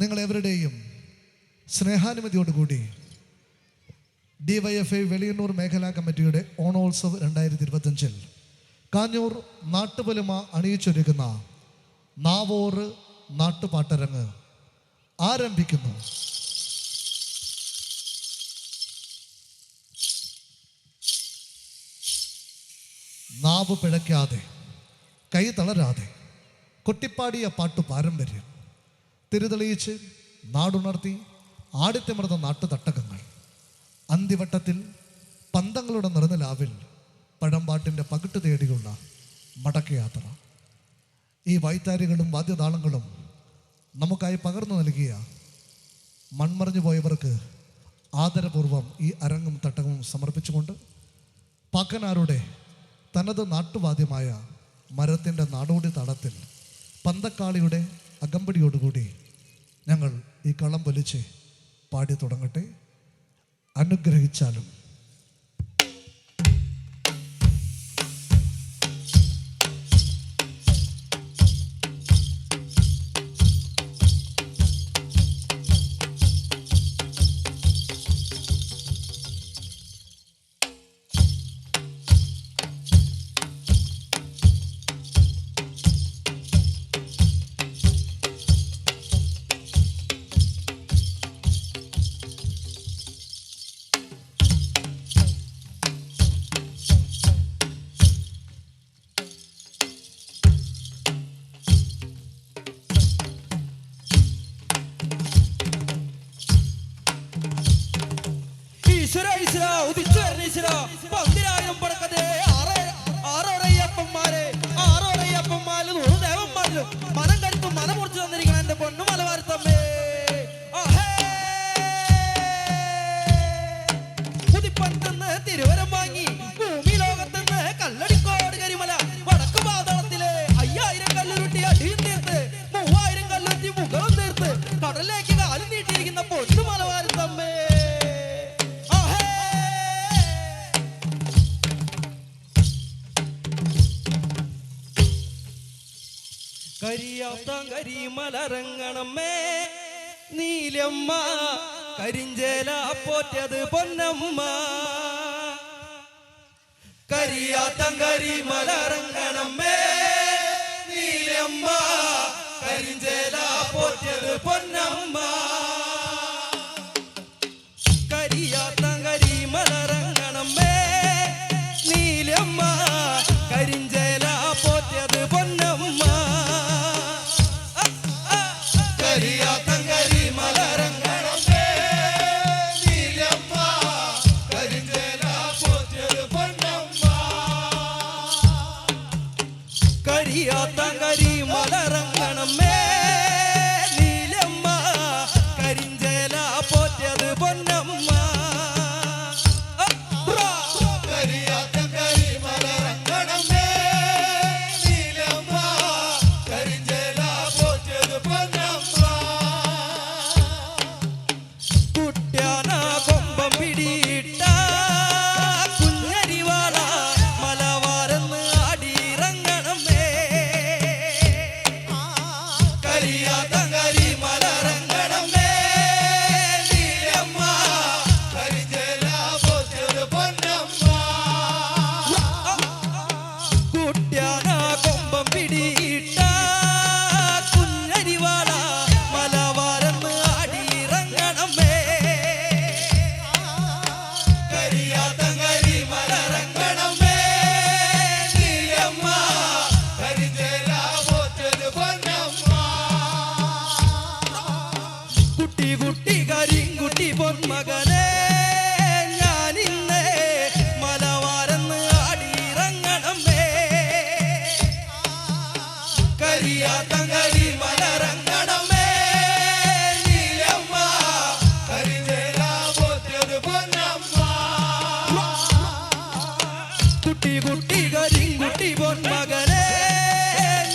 നിങ്ങളെവരുടെയും സ്നേഹാനുമതിയോടുകൂടി D Y F I Veliyannoor മേഖലാ കമ്മിറ്റിയുടെ ഓണോത്സവ് രണ്ടായിരത്തി ഇരുപത്തഞ്ചിൽ കാഞ്ഞൂർ നാട്ടുപൊലിമ അണിയിച്ചൊരുക്കുന്ന നാവോറ് നാട്ടുപാട്ടരങ്ങ് ആരംഭിക്കുന്നു. നാവ് പിഴയ്ക്കാതെ കൈ തളരാതെ കൊട്ടിപ്പാടിയ പാട്ടു പാരമ്പര്യം തിരുതെളിയിച്ച് നാടുണർത്തി ആടിത്തിമർന്ന നാട്ടുതട്ടകങ്ങൾ. അന്തിവട്ടത്തിൽ പന്തങ്ങളുടെ നിറനിലാവിൽ പഴമ്പാട്ടിന്റെ പകിട്ട് തേടിയുള്ള മടക്കയാത്ര. ഈ വൈത്താരികളും വാദ്യതാളങ്ങളും നമുക്കായി പകർന്നു നൽകിയ മൺമറിഞ്ഞു പോയവർക്ക് ആദരപൂർവം ഈ അരങ്ങും തട്ടകവും സമർപ്പിച്ചുകൊണ്ട് പാക്കനാരുടെ തനത് നാട്ടുവാദ്യമായ മരത്തിന്റെ നാടോടി തടത്തിൽ പന്തക്കാളിയുടെ അകമ്പടിയോടുകൂടി ഞങ്ങൾ ഈ കളം പൊലിച്ച് പാടി തുടങ്ങട്ടെ. അനുഗ്രഹിച്ചാലും ഈശ്വര ഈശ്വര ഉദിച്ചു വരുന്ന ഈശ്വര പന്തിരായിരം പടക്കത്തെ ആറ് ആറോടയ്യപ്പന്മാരെ ആറോടയ്യപ്പന്മാര് നൂറ് ദേവന്മാരിലും മനം കരുത്തും മനം മുറിച്ചു തന്നിരിക്കണം എന്റെ പൊന്നു മലവാരത്തമ്മേ. കരിമലറങ്ങണമേ നീലമ്മ കരിഞ്ചേല പോറ്റത് പൊന്നമ്മ. കരിയാത്തം കരിമലറങ്ങണമേ നീലമ്മ കരിഞ്ചേല പോറ്റത് പൊന്നമ്മ. കരിയാത്തം കരിമലറങ്ങണമേ കുട്ടി കുട്ടി കരിങ്കുട്ടി പൊന്മകനെ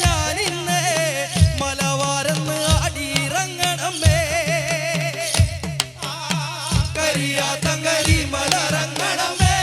ഞാനിന്ന് മലവാരന്ന് അടിയിറങ്ങണമേ. കരിയാത്തം കരി മലറങ്ങണമേ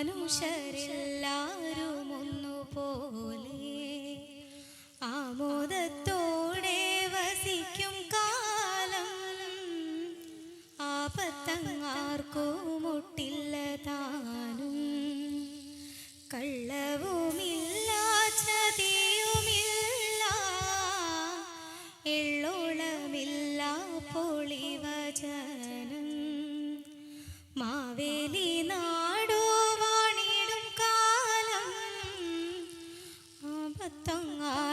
മനുഷ്യരെല്ലാരും ഒന്നുപോലെ ആമോദത്തോടെ വസിക്കും കാലം ആപത്തങ്ങാർക്കോ മുട്ടില്ല താനും. കള്ളവുമില്ല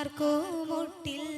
ആർക്കോ മുട്ടിൽ